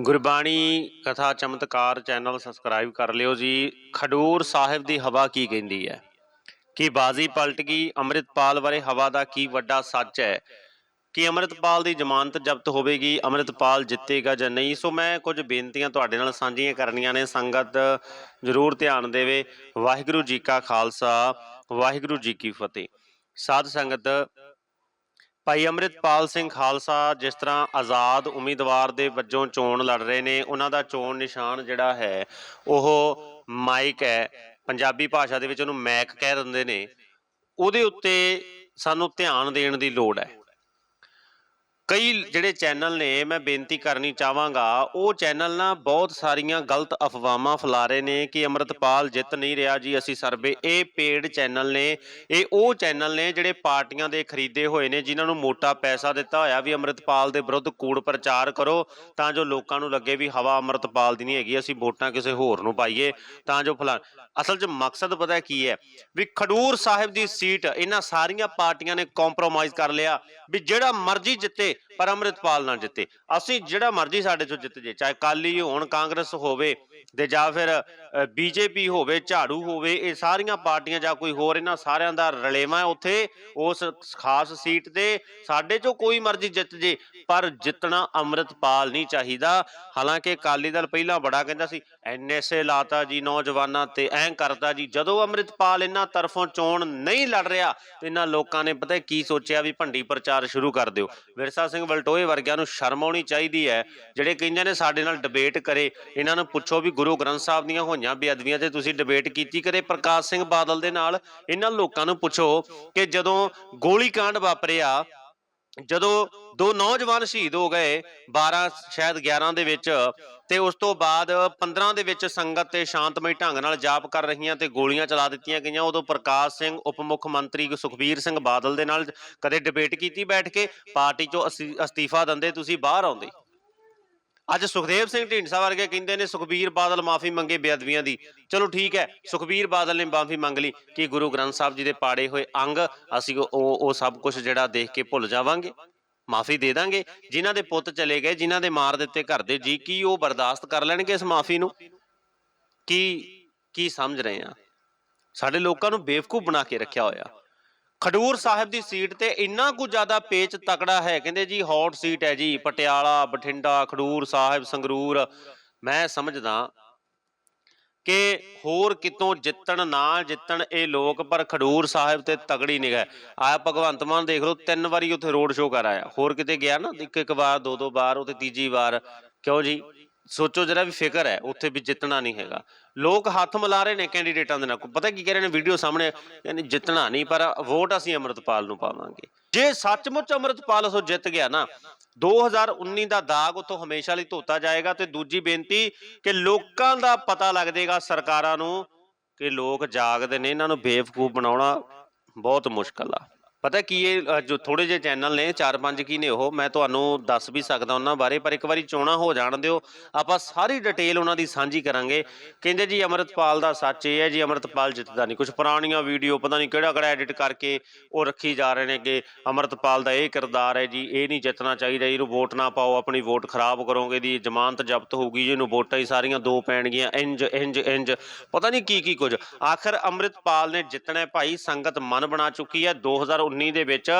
ਗੁਰਬਾਣੀ ਕਥਾ ਚਮਤਕਾਰ channel subscribe ਕਰ ਲਿਓ ਜੀ। ਖਡੂਰ ਸਾਹਿਬ ਦੀ ਹਵਾ ਕੀ ਕਹਿੰਦੀ ਹੈ? ਕੀ ਬਾਜ਼ੀ ਪਲਟ ਗਈ? ਅੰਮ੍ਰਿਤਪਾਲ ਬਾਰੇ ਹਵਾ ਦਾ ਕੀ ਵੱਡਾ ਸੱਚ ਹੈ? ਕਿ ਅੰਮ੍ਰਿਤਪਾਲ ਦੀ ਜ਼ਮਾਨਤ ਜ਼ਬਤ ਹੋਵੇਗੀ? ਅੰਮ੍ਰਿਤਪਾਲ ਜਿੱਤੇਗਾ ਜਾਂ ਨਹੀਂ? ਸੋ ਮੈਂ ਕੁਝ ਬੇਨਤੀਆਂ ਤੁਹਾਡੇ ਨਾਲ ਸਾਂਝੀਆਂ ਕਰਨੀਆਂ ਨੇ। ਸੰਗਤ ਜ਼ਰੂਰ ਧਿਆਨ ਦੇਵੇ। ਵਾਹਿਗੁਰੂ ਜੀ ਕਾ ਖਾਲਸਾ, ਵਾਹਿਗੁਰੂ ਜੀ ਕੀ ਫਤਿਹ। ਸਾਧ ਸੰਗਤ ਭਾਈ ਅੰਮ੍ਰਿਤਪਾਲ ਸਿੰਘ ਖਾਲਸਾ ਜਿਸ ਤਰ੍ਹਾਂ ਆਜ਼ਾਦ ਉਮੀਦਵਾਰ ਦੇ ਵਜੋਂ ਚੋਣ ਲੜ ਰਹੇ ਨੇ, ਉਹਨਾਂ ਦਾ ਚੋਣ ਨਿਸ਼ਾਨ ਜਿਹੜਾ ਹੈ, ਉਹ ਮਾਈਕ ਹੈ। ਪੰਜਾਬੀ ਭਾਸ਼ਾ ਦੇ ਵਿੱਚ ਉਹਨੂੰ ਮੈਕ ਕਹਿ ਦਿੰਦੇ ਨੇ। ਉਹਦੇ ਉੱਤੇ ਸਾਨੂੰ ਧਿਆਨ ਦੇਣ ਦੀ ਲੋੜ ਹੈ। ਕਈ ਜਿਹੜੇ ਚੈਨਲ ਨੇ, ਮੈਂ ਬੇਨਤੀ ਕਰਨੀ ਚਾਹਾਂਗਾ, ਉਹ ਚੈਨਲ ਨਾ ਬਹੁਤ ਸਾਰੀਆਂ ਗਲਤ ਅਫਵਾਹਾਂ ਫੈਲਾ ਰਹੇ ਨੇ ਕਿ ਅੰਮ੍ਰਿਤਪਾਲ ਜਿੱਤ ਨਹੀਂ ਰਿਹਾ ਜੀ, ਅਸੀਂ ਸਰਵੇ, ਇਹ ਪੇਡ ਚੈਨਲ ਨੇ, ਇਹ ਉਹ ਚੈਨਲ ਨੇ ਜਿਹੜੇ ਪਾਰਟੀਆਂ ਦੇ ਖਰੀਦੇ ਹੋਏ ਨੇ, ਜਿਨ੍ਹਾਂ ਨੂੰ ਮੋਟਾ ਪੈਸਾ ਦਿੱਤਾ ਹੋਇਆ ਵੀ ਅੰਮ੍ਰਿਤਪਾਲ ਦੇ ਵਿਰੁੱਧ ਕੂੜ ਪ੍ਰਚਾਰ ਕਰੋ, ਤਾਂ ਜੋ ਲੋਕਾਂ ਨੂੰ ਲੱਗੇ ਵੀ ਹਵਾ ਅੰਮ੍ਰਿਤਪਾਲ ਦੀ ਨਹੀਂ ਹੈਗੀ, ਅਸੀਂ ਵੋਟਾਂ ਕਿਸੇ ਹੋਰ ਨੂੰ ਪਾਈਏ, ਤਾਂ ਜੋ ਫਲਾ, ਅਸਲ 'ਚ ਮਕਸਦ ਪਤਾ ਕੀ ਹੈ? ਵੀ ਖਡੂਰ ਸਾਹਿਬ ਦੀ ਸੀਟ, ਇਹਨਾਂ ਸਾਰੀਆਂ ਪਾਰਟੀਆਂ ਨੇ ਕੰਪਰੋਮਾਈਜ਼ ਕਰ ਲਿਆ, ਵੀ ਜਿਹੜਾ ਮਰਜ਼ੀ ਜਿੱਤੇ ਪਰ ਅੰਮ੍ਰਿਤਪਾਲ ਨਾਲ ਜਿੱਤੇ। ਅਸੀਂ ਜਿਹੜਾ ਮਰਜ਼ੀ ਸਾਡੇ ਚੋਂ ਜਿੱਤ ਜੇ ਚਾਹੇ ਕਾਲੀ ਹੋਣ, ਕਾਂਗਰਸ ਹੋਵੇ ਤੇ ਜਾਂ ਫਿਰ ਬੀਜੇਪੀ ਹੋਵੇ, ਝਾੜੂ ਹੋਵੇ, ਇਹ ਸਾਰੀਆਂ ਪਾਰਟੀਆਂ ਜਾਂ ਕੋਈ ਹੋਰ ਇਹਨਾਂ ਸਾਰਿਆਂ ਦਾ ਰਲੇਵਾ ਉੱਥੇ ਉਸ ਖਾਸ ਸੀਟ ਤੇ। ਸਾਡੇ ਚੋਂ ਕੋਈ ਮਰਜ਼ੀ ਜਿੱਤ ਜੇ, ਪਰ ਜਿੱਤਣਾ ਅੰਮ੍ਰਿਤਪਾਲ ਨਹੀਂ ਚਾਹੀਦਾ। ਹਾਲਾਂਕਿ ਅਕਾਲੀ ਦਲ ਪਹਿਲਾਂ ਬੜਾ ਕਹਿੰਦਾ ਸੀ ਐਨਐਸਏ ਲਾਤਾ ਜੀ ਨੌਜਵਾਨਾਂ ਤੇ ਐਂ ਕਰਦਾ ਜੀ। ਜਦੋਂ ਅੰਮ੍ਰਿਤਪਾਲ ਇਹਨਾਂ ਤਰਫੋਂ ਚੋਣ ਨਹੀਂ ਲੜ ਰਿਹਾ, ਤੇ ਇਹਨਾਂ ਲੋਕਾਂ ਨੇ ਪਤਾ ਕੀ ਸੋਚਿਆ ਵੀ ਭੰਡੀ ਪ੍ਰਚਾਰ ਸ਼ੁਰੂ ਕਰ ਦਿਓ। ਵਿਰਸਾ ਸਿੰਘ ਵਲਟੋਏ ਵਰਗਿਆਂ ਨੂੰ ਸ਼ਰਮ ਆਉਣੀ ਚਾਹੀਦੀ ਹੈ। ਜਿਹੜੇ ਕਹਿੰਦੇ ਨੇ ਸਾਡੇ ਨਾਲ ਡਿਬੇਟ ਕਰੇ, ਇਹਨਾਂ ਨੂੰ ਪੁੱਛੋ ਵੀ ਗੁਰੂ ਗ੍ਰੰਥ ਸਾਹਿਬ ਦੀਆਂ ਹੋਈਆਂ ਬੇਅਦਬੀਆਂ ਤੇ ਤੁਸੀਂ ਡਿਬੇਟ ਕੀਤੀ ਕਰੇ ਪ੍ਰਕਾਸ਼ ਸਿੰਘ ਬਾਦਲ ਦੇ ਨਾਲ ਇਹਨਾਂ ਲੋਕਾਂ ਨੂੰ ਪੁੱਛੋ ਕਿ ਜਦੋਂ ਗੋਲੀ ਕਾਂਡ ਵਾਪਰਿਆ, ਜਦੋਂ ਦੋ ਨੌਜਵਾਨ ਸ਼ਹੀਦ ਹੋ ਗਏ 12 ਸ਼ਾਇਦ 11 ਦੇ ਵਿੱਚ, ਤੇ ਉਸ ਤੋਂ ਬਾਅਦ 15 ਦੇ ਵਿੱਚ ਸੰਗਤ ਤੇ ਸ਼ਾਂਤਮਈ ਢੰਗ ਨਾਲ ਜਾਪ ਕਰ ਰਹੀਆਂ ਤੇ ਗੋਲੀਆਂ ਚਲਾ ਦਿੱਤੀਆਂ ਗਈਆਂ, ਉਦੋਂ ਪ੍ਰਕਾਸ਼ ਸਿੰਘ ਉਪ ਮੁੱਖ ਮੰਤਰੀ ਸੁਖਬੀਰ ਸਿੰਘ ਬਾਦਲ ਦੇ ਨਾਲ ਕਦੇ ਡਿਬੇਟ ਕੀਤੀ ਬੈਠ ਕੇ, ਪਾਰਟੀ ਚੋਂ ਅਸੀ- ਅਸਤੀਫਾ ਦਿੰਦੇ, ਤੁਸੀਂ ਬਾਹਰ ਆਉਂਦੇ? ਅੱਜ ਸੁਖਦੇਵ ਸਿੰਘ ਢੀਂਡਸਾ ਵਰਗੇ ਕਹਿੰਦੇ ਨੇ, ਸੁਖਬੀਰ ਬਾਦਲ ਮਾਫੀ ਮੰਗੇ ਬੇਅਦਬੀਆਂ ਦੀ। ਚਲੋ ਠੀਕ ਹੈ, ਸੁਖਬੀਰ ਬਾਦਲ ਨੇ ਮਾਫੀ ਮੰਗ ਲਈ ਕਿ ਗੁਰੂ ਗ੍ਰੰਥ ਸਾਹਿਬ ਜੀ ਦੇ ਪਾੜੇ ਹੋਏ ਅੰਗ ਅਸੀਂ ਉਹ ਉਹ ਸਭ ਕੁਝ ਜਿਹੜਾ ਦੇਖ ਕੇ ਭੁੱਲ ਜਾਵਾਂਗੇ, ਮਾਫੀ ਦੇ ਦਾਂਗੇ। ਜਿਨ੍ਹਾਂ ਦੇ ਪੁੱਤ ਚਲੇ ਗਏ, ਜਿਨ੍ਹਾਂ ਦੇ ਮਾਰ ਦਿੱਤੇ ਘਰ ਦੇ ਜੀ, ਕੀ ਉਹ ਬਰਦਾਸ਼ਤ ਕਰ ਲੈਣਗੇ ਇਸ ਮਾਫੀ ਨੂੰ? ਕੀ ਕੀ ਸਮਝ ਰਹੇ ਆ? ਸਾਡੇ ਲੋਕਾਂ ਨੂੰ ਬੇਵਕੂਫ ਬਣਾ ਕੇ ਰੱਖਿਆ ਹੋਇਆ। ਖਡੂਰ ਸਾਹਿਬ ਦੀ ਸੀਟ ਤੇ ਇੰਨਾ ਕੁ ਜ਼ਿਆਦਾ ਪੇਚ ਤਕੜਾ ਹੈ, ਕਹਿੰਦੇ ਜੀ ਹੌਟ ਸੀਟ ਹੈ ਜੀ, ਪਟਿਆਲਾ, ਬਠਿੰਡਾ, ਖਡੂਰ ਸਾਹਿਬ, ਸੰਗਰੂਰ। ਮੈਂ ਸਮਝਦਾ ਕਿ ਹੋਰ ਕਿਤੋਂ ਜਿੱਤਣ ਨਾ ਜਿੱਤਣ ਇਹ ਲੋਕ, ਪਰ ਖਡੂਰ ਸਾਹਿਬ ਤੇ ਤਗੜੀ ਨਿਗਾਹ ਆਇਆ ਭਗਵੰਤ ਮਾਨ ਦੇਖ ਲਓ, ਤਿੰਨ ਵਾਰੀ ਉੱਥੇ ਰੋਡ ਸ਼ੋਅ ਕਰ ਆਇਆ। ਹੋਰ ਕਿਤੇ ਗਿਆ ਨਾ ਇੱਕ ਇੱਕ ਵਾਰ ਦੋ ਦੋ ਵਾਰ ਉਹ ਤੇ ਤੀਜੀ ਵਾਰ। ਕਿਉਂ ਜੀ? ਸੋਚੋ ਜਰਾ ਵੀ ਫਿਕਰ ਹੈ, ਉੱਥੇ ਵੀ ਜਿੱਤਣਾ ਨਹੀਂ ਹੈਗਾ। ਲੋਕ ਹੱਥ ਮਿਲਾ ਰਹੇ ਨੇ ਕੈਂਡੀਡੇਟਾਂ ਦੇ ਨਾਲ। ਪਤਾ ਕੀ ਕਹਿ ਰਹੇ ਨੇ, ਵੀਡੀਓ ਸਾਹਮਣੇ ਯਾਨੀ ਜਿੱਤਣਾ ਨਹੀਂ, ਪਰ ਵੋਟ ਅਸੀਂ ਅੰਮ੍ਰਿਤਪਾਲ ਨੂੰ ਪਾਵਾਂਗੇ। ਜੇ ਸੱਚਮੁੱਚ ਅੰਮ੍ਰਿਤਪਾਲ ਉਸੋ ਜਿੱਤ ਗਿਆ ਨਾ 2019 ਦਾ ਦਾਗ ਉਤੋਂ ਹਮੇਸ਼ਾ ਲਈ ਧੋਤਾ ਜਾਏਗਾ ਤੇ ਦੂਜੀ ਬੇਨਤੀ ਕਿ ਲੋਕਾਂ ਦਾ ਪਤਾ ਲੱਗ ਜਾਏਗਾ ਸਰਕਾਰਾਂ ਨੂੰ ਕਿ ਲੋਕ ਜਾਗਦੇ ਨੇ, ਇਹਨਾਂ ਨੂੰ ਬੇਵਕੂਫ ਬਣਾਉਣਾ ਬਹੁਤ ਮੁਸ਼ਕਲ ਆ। ਪਤਾ ਕੀ ਇਹ ਅ, ਜੋ ਥੋੜੇ ਜਿਹੇ ਚੈਨਲ ਨੇ ਚਾਰ ਪੰਜ ਕੀ ਨੇ ਉਹ ਮੈਂ ਤੁਹਾਨੂੰ ਦੱਸ ਵੀ ਸਕਦਾ ਉਹਨਾਂ ਬਾਰੇ ਪਰ ਇੱਕ ਵਾਰੀ ਚੋਣਾ ਹੋ ਜਾਣ ਦਿਓ। ਆਪਾਂ ਸਾਰੀ ਡਿਟੇਲ ਉਹਨਾਂ ਦੀ ਸਾਂਝੀ ਕਰਾਂਗੇ। ਕਹਿੰਦੇ ਜੀ ਅਮਰਤਪਾਲ ਦਾ ਸੱਚ ਇਹ ਹੈ ਜੀ ਅਮਰਤਪਾਲ ਜਿੱਤਦਾ ਨਹੀਂ ਕੁਝ ਪੁਰਾਣੀਆਂ ਵੀਡੀਓ ਪਤਾ ਨਹੀਂ ਕਿਹੜਾ ਕਿਹੜਾ ਐਡਿਟ ਕਰਕੇ ਉਹ ਰੱਖੀ ਜਾ ਰਹੇ ਨੇ ਕਿ ਅਮਰਤਪਾਲ ਦਾ ਇਹ ਕਿਰਦਾਰ ਹੈ ਜੀ ਇਹ ਨਹੀਂ ਜਿੱਤਣਾ ਚਾਹੀਦਾ ਇਹਨੂੰ ਵੋਟ ਨਾ ਪਾਓ ਆਪਣੀ ਵੋਟ ਖਰਾਬ ਕਰੋਗੇ ਦੀ ਜ਼ਮਾਨਤ ਜ਼ਬਤ ਹੋਊਗੀ ਜੀ ਇਹਨੂੰ ਵੋਟਾਂ ਹੀ ਸਾਰੀਆਂ ਦੋ ਪੈਣਗੀਆਂ ਇੰਜ ਇੰਜ ਇੰਜ ਪਤਾ ਨਹੀਂ ਕੀ ਕੀ ਕੁਝ। ਆਖਰ ਅੰਮ੍ਰਿਤਪਾਲ ਨੇ ਜਿੱਤਣਾ ਹੈ ਭਾਈ ਸੰਗਤ ਮਨ ਬਣਾ ਚੁੱਕੀ ਹੈ। 2019 ਦੇ ਵਿੱਚ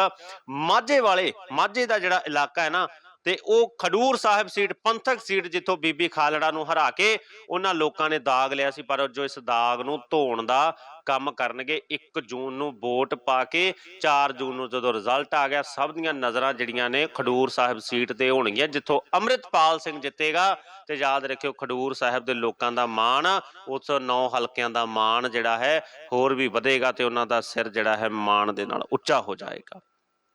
ਮਾਝੇ ਵਾਲੇ ਮਾਝੇ ਦਾ ਜਿਹੜਾ ਇਲਾਕਾ ਹੈ ਨਾ ਤੇ ਉਹ ਖਡੂਰ ਸਾਹਿਬ ਸੀਟ, ਪੰਥਕ ਸੀਟ ਜਿੱਥੋਂ ਬੀਬੀ ਖਾਲੜਾ ਨੂੰ ਹਰਾ ਕੇ ਉਹਨਾਂ ਲੋਕਾਂ ਨੇ ਦਾਗ ਲਿਆ ਸੀ, ਪਰ ਜੋ ਇਸ ਦਾਗ ਨੂੰ ਧੋਣ ਦਾ ਕੰਮ ਕਰਨਗੇ 1 ਜੂਨ ਨੂੰ ਵੋਟ ਪਾ ਕੇ 4 ਜੂਨ ਨੂੰ ਜਦੋਂ ਰਿਜ਼ਲਟ ਆ ਗਿਆ, ਸਭ ਦੀਆਂ ਨਜ਼ਰਾਂ ਜਿਹੜੀਆਂ ਨੇ ਖਡੂਰ ਸਾਹਿਬ ਸੀਟ ਤੇ ਹੋਣਗੀਆਂ, ਜਿੱਥੋਂ ਅੰਮ੍ਰਿਤਪਾਲ ਸਿੰਘ ਜਿੱਤੇਗਾ। ਤੇ ਯਾਦ ਰੱਖਿਓ, ਖਡੂਰ ਸਾਹਿਬ ਦੇ ਲੋਕਾਂ ਦਾ ਮਾਣ, ਉਸ ਨੌ ਹਲਕਿਆਂ ਦਾ ਮਾਣ ਜਿਹੜਾ ਹੈ, ਹੋਰ ਵੀ ਵਧੇਗਾ ਤੇ ਉਹਨਾਂ ਦਾ ਸਿਰ ਜਿਹੜਾ ਹੈ ਮਾਣ ਦੇ ਨਾਲ ਉੱਚਾ ਹੋ ਜਾਏਗਾ।